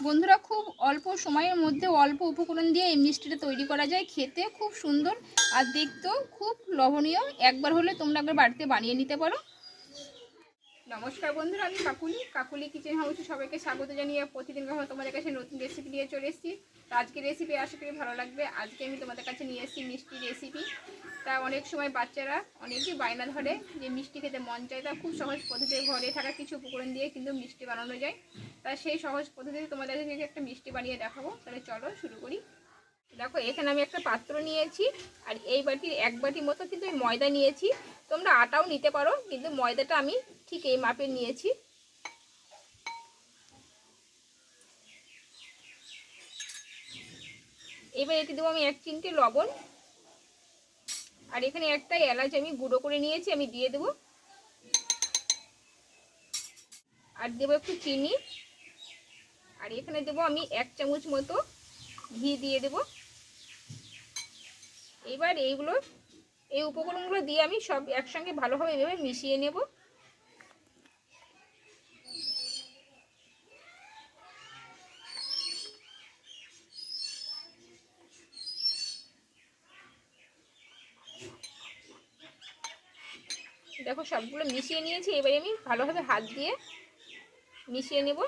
বন্ধুরা খুব অল্প সময়ের মধ্যে অল্প উপকরণ দিয়ে এই মিষ্টিটা তৈরি করা যায়। খেতে খুব সুন্দর আর দেখতেও খুব লবণীয় একবার হলে তোমরা একবার বাড়িতে বানিয়ে নিতে পারো। নমস্কার বন্ধুরা, আমি কাকুলি। কাকুলি কিচেন হাউসে সবাইকে স্বাগত জানিয়ে প্রতিদিন তোমাদের কাছে নতুন রেসিপি নিয়ে চলে এসেছি। তো আজকে রেসিপি আশা করি ভালো লাগবে। আজকে আমি তোমাদের কাছে নিয়ে এসেছি মিষ্টি রেসিপি তা অনেক সময় বাচ্চারা অনেকেই বায়না ধরে যে মিষ্টি খেতে মন চায়। তা খুব সহজ পদ্ধতিতে ঘরে থাকা কিছু উপকরণ দিয়ে কিন্তু মিষ্টি বানানো যায়। তা সেই সহজ পদ্ধতিতে তোমাদের কাছে একটা মিষ্টি বানিয়ে দেখাবো। তাহলে চলো শুরু করি। দেখো, এখানে আমি একটা পাত্র নিয়েছি। আর এই বাটির এক বাটি মতো কিন্তু ময়দা নিয়েছি। তোমরা আটাও নিতে পারো, কিন্তু ময়দাটা আমি ঠিক এই মাপের নিয়েছি। এবার এতে দেবো আমি এক চিমটে লবণ। আর এখানে একটা এলাচ আমি গুঁড়ো করে নিয়েছি, আমি দিয়ে দেবো। আর দেবো একটু চিনি। আর এখানে দেবো আমি এক চামচ মতো ঘি দিয়ে দেব। এবার এইগুলো, এই উপকরণগুলো দিয়ে আমি সব একসঙ্গে ভালোভাবে এভাবে মিশিয়ে নেব। দেখো, সবগুলো মিশিয়ে নিয়েছি। এবারে আমি ভালোভাবে হাত দিয়ে মিশিয়ে নেব।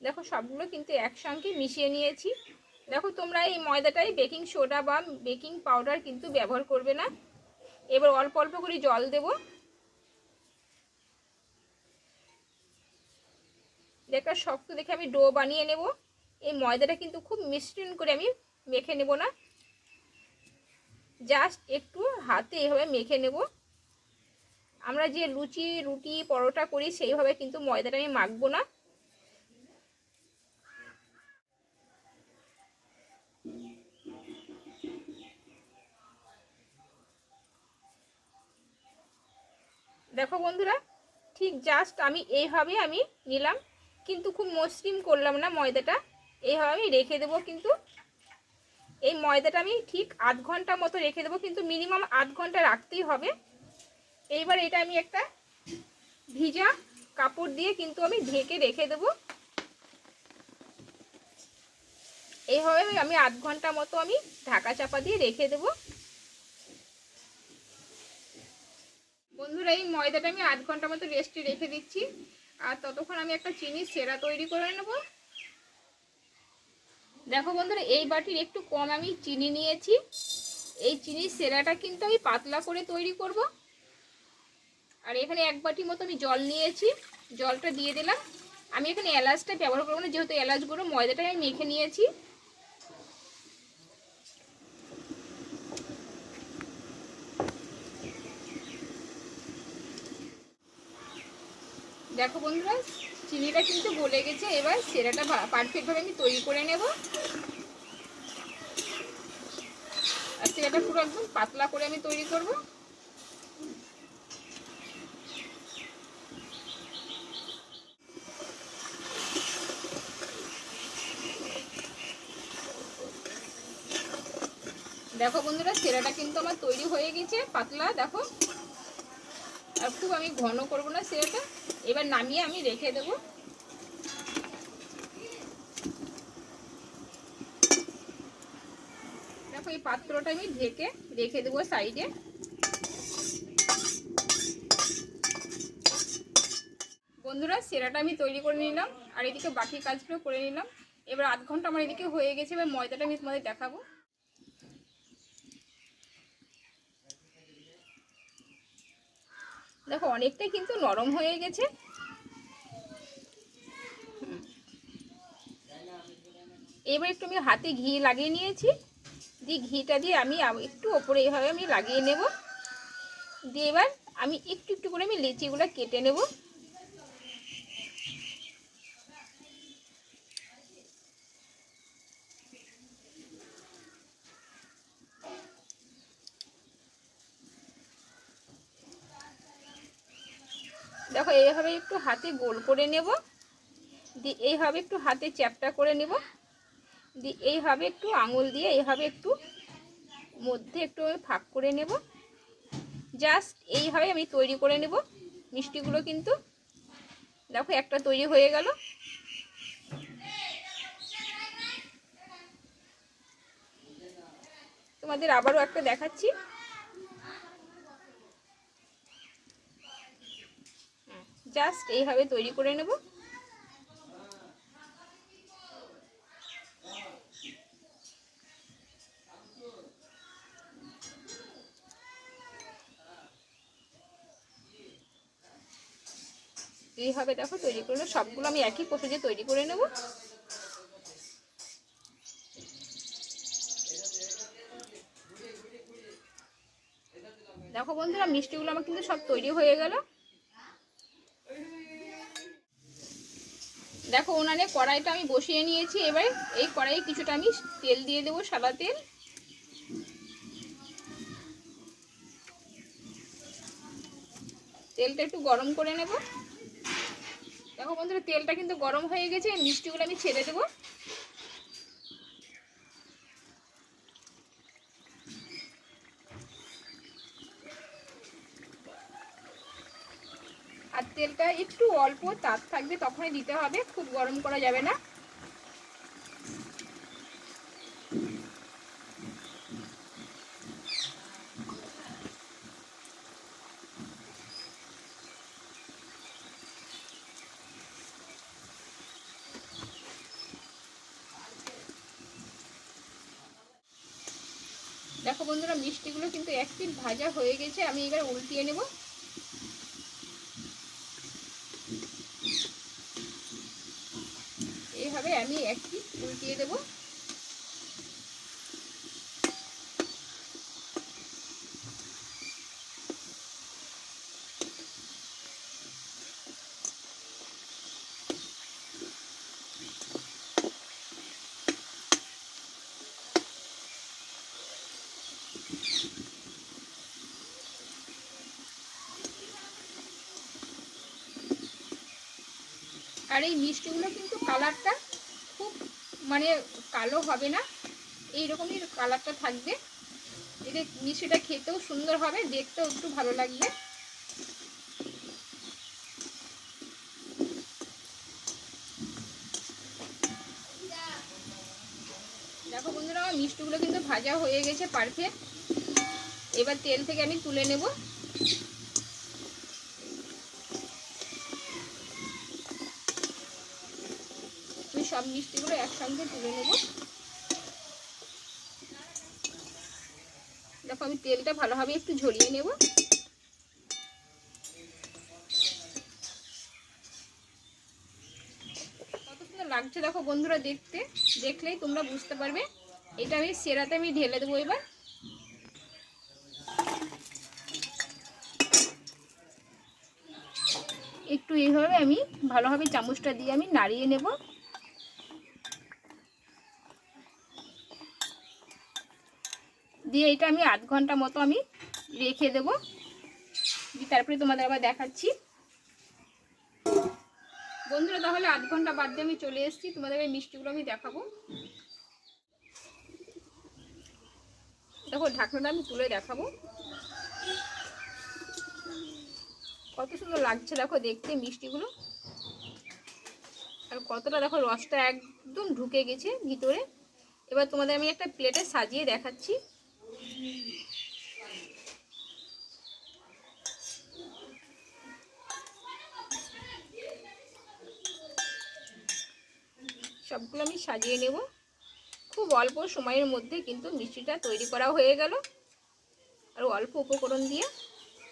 দেখো, সবগুলো কিন্তু একসঙ্গে মিশিয়ে নিয়েছি। দেখো, তোমরা এই ময়দাটাই বেকিং সোডা বা বেকিং পাউডার কিন্তু ব্যবহার করবে না। এবার অল্প অল্প করে জল দেব। দেখা শক্ত দেখে আমি ডো বানিয়ে নেব। এই ময়দাটা কিন্তু খুব মিশ্রণ করে আমি মেখে নেব না। জাস্ট একটু হাতে এভাবে মেখে নেব। আমরা যে লুচি, রুটি, পরোটা করি, সেইভাবে কিন্তু ময়দাটা আমি মাখবো না। দেখো বন্ধুরা, ঠিক জাস্ট আমি এইভাবে আমি নিলাম। কিন্তু খুব মসৃণ করলাম না ময়দাটা। এইভাবে আমি রেখে দেবো কিন্তু। এই ময়দাটা আমি ঠিক আধ ঘণ্টা মতো রেখে দেবো, কিন্তু মিনিমাম আধ ঘণ্টা রাখতেই হবে। এইবার এটা আমি একটা ভিজা কাপড় দিয়ে কিন্তু আমি ঢেকে রেখে দেবো। এইভাবে আমি আধ ঘণ্টা মতো আমি ঢাকা চাপা দিয়ে রেখে দেবো। বন্ধুরা, এই ময়দাটা আমি আধ ঘণ্টা মতো রেস্টে রেখে দিচ্ছি। আর ততক্ষণ আমি একটা চিনি সেরা তৈরি করে নেব। দেখো বন্ধুরা, এই বাটির একটু কম আমি চিনি নিয়েছি। এই চিনির সেরাটা কিন্তু আমি পাতলা করে তৈরি করব। আর এখানে এক বাটির মতো আমি জল নিয়েছি। জলটা দিয়ে দিলাম। আমি এখানে এলাচটা ব্যবহার করব না, যেহেতু এলাচগুলো ময়দাটাই ময়দাটা আমি মেখে নিয়েছি। দেখো বন্ধুরা, চিনিটা কিন্তু গলে গেছে, এবার সেরাটা পারফেক্টভাবে আমি তৈরি করে নেব। আর সেরাটা পুরো একদম পাতলা করে আমি তৈরি করব। দেখো বন্ধুরা, সেরাটা কিন্তু আমার তৈরি হয়ে গেছে, পাতলা, দেখো। আর খুব আমি ঘন করব না সেরাটা। এবার নামিয়ে আমি রেখে দেব। দেখো, এই পাত্রটা আমি ঢেকে রেখে দেবো সাইডে। বন্ধুরা, সেরাটা আমি তৈরি করে নিলাম আর এদিকে বাকি কাজগুলো করে নিলাম। এবার আধ ঘণ্টা আমার এদিকে হয়ে গেছে, এবার ময়দাটা আমি তোমাদের দেখাবো। দেখো, অনেকটাই কিন্তু নরম হয়ে গেছে। এবার একটু আমি হাতে ঘি লাগিয়ে নিয়েছি। দিয়ে ঘিটা দিয়ে আমি একটু ওপরে এইভাবে আমি লাগিয়ে নেব। দিয়ে এবার আমি একটু একটু করে আমি লিচিগুলো কেটে নেব। দেখো, এইভাবে একটু হাতে গোল করে নেব। দিয়ে এইভাবে একটু হাতে চ্যাপটা করে নেব। দিয়ে এইভাবে একটু আঙুল দিয়ে এইভাবে একটু মধ্যে একটু ফাঁক করে নেব। জাস্ট এইভাবে আমি তৈরি করে নেব। মিষ্টিগুলো কিন্তু দেখো, একটা তৈরি হয়ে গেল। তোমাদের আবারও একটা দেখাচ্ছি। জাস্ট এইভাবে তৈরি করে নেব। এইভাবে দেখো তৈরি করে সবগুলো আমি একই প্রসেসে তৈরি করে নেব। দেখো বন্ধুরা, মিষ্টিগুলো আমার কিন্তু সব তৈরি হয়ে গেল। দেখো ওনারে কড়াইটা আমি বসিয়ে নিয়েছি, এবার এই কড়াইয়ে কিছুটা আমি তেল দিয়ে দেবো, সাদা তেল। তেলটা একটু গরম করে নেব। দেখো বন্ধুরা, তেলটা কিন্তু গরম হয়ে গেছে মিষ্টিগুলো আমি ছেড়ে দেবো। আর তেলটা একটু অল্প তাপ থাকবে তখনই দিতে হবে, খুব গরম করা যাবে না। দেখো বন্ধুরা, মিষ্টিগুলো কিন্তু এক পিঠ ভাজা হয়ে গেছে, আমি এবার উল্টিয়ে নেব এইভাবে আমি এক পিঠ উল্টিয়ে দেব। আর এই মিষ্টিগুলো কিন্তু কালারটা মানে কালো হবে না এই রকমই কালারটা থাকবে। এতে মিষ্টিটা খেতেও সুন্দর হবে, দেখতেও একটু ভালো লাগবে। দেখো বন্ধুরা, আমার মিষ্টিগুলো কিন্তু ভাজা হয়ে গেছে পারফেক্ট এবার তেল থেকে আমি তুলে নেব আমি সব মিষ্টিগুলো একসঙ্গে তুলে নেব। দেখো, আমি তেলটা ভালোভাবে একটু ঝরিয়ে নেব। কত সুন্দর লাগছে দেখো বন্ধুরা দেখতে। দেখলেই তোমরা বুঝতে পারবে। এটা আমি সেরাতে আমি ঢেলে দেবো এবার। একটু এইভাবে আমি ভালোভাবে চামচটা দিয়ে আমি নাড়িয়ে নেব। দিয়ে এটা আমি আধ ঘণ্টা মতো আমি রেখে দেব। তারপরে তোমাদের আবার দেখাচ্ছি। বন্ধুরা, তাহলে আধ ঘণ্টা বাদ দিয়ে আমি চলে এসেছি। তোমাদের এই মিষ্টিগুলো আমি দেখাবো। দেখো, ঢাকনাটা আমি তুলে দেখাবো। কত সুন্দর লাগছে, দেখো, দেখতে মিষ্টিগুলো। আর কতটা, দেখো, রসটা একদম ঢুকে গেছে ভিতরে। এবার তোমাদের আমি একটা প্লেটে সাজিয়ে দেখাচ্ছি। সবগুলো আমি সাজিয়ে নেব। খুব অল্প সময়ের মধ্যে কিন্তু মিষ্টিটা তৈরি করা হয়ে গেল। আর অল্প উপকরণ দিয়ে।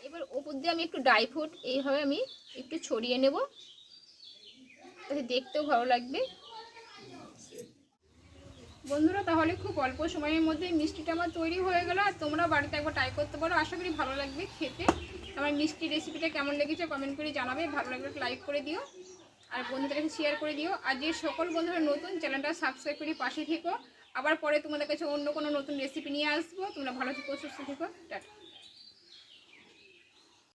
এবার ওপর দিয়ে আমি একটু ড্রাই ফ্রুট এইভাবে আমি একটু ছড়িয়ে নেব। দেখতেও ভালো লাগবে। বন্ধুরা, তাহলে খুব অল্প সময়ের মধ্যে মিষ্টিটা আমার তৈরি হয়ে গেলো। আর তোমরা বাড়িতে একবার ট্রাই করতে পারো। আশা করি ভালো লাগবে খেতে। আমার মিষ্টি রেসিপিটা কেমন লেগেছে কমেন্ট করে জানাবে। ভালো লাগলে লাইক করে দিও। আর বন্ধুদের কাছে শেয়ার করে দিও। আর যে সকল বন্ধুরা নতুন, চ্যানেলটা সাবস্ক্রাইব করে পাশে থেকো। আবার পরে তোমাদের কাছে অন্য কোনো নতুন রেসিপি নিয়ে আসব। তোমরা ভালো থেকো, সুস্থ থেকো। টাটা।